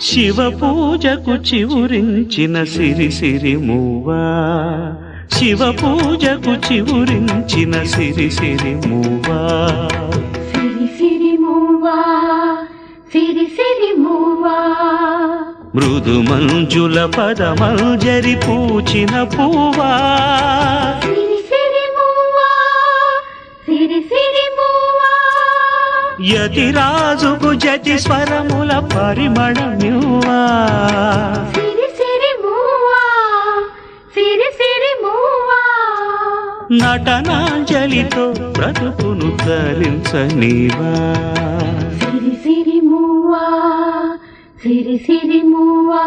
శివ పూజకు చివురించిన సిరి సిరి మూవా శివ పూజకు చివురించిన సిరి సిరి మూవా సిరి సిరి మూవా సిరి సిరి మూవా మృదు మంజుల పదమంజరి పూచిన పూవా సిరి సిరి మూవా సిరి యతిరాజుకు జతి స్వరముల పరిమళమివ్వా. నటనాంజలితో బ్రతుకును తరించనీవా సిరి సిరి మూవా సిరి సిరి మూవా.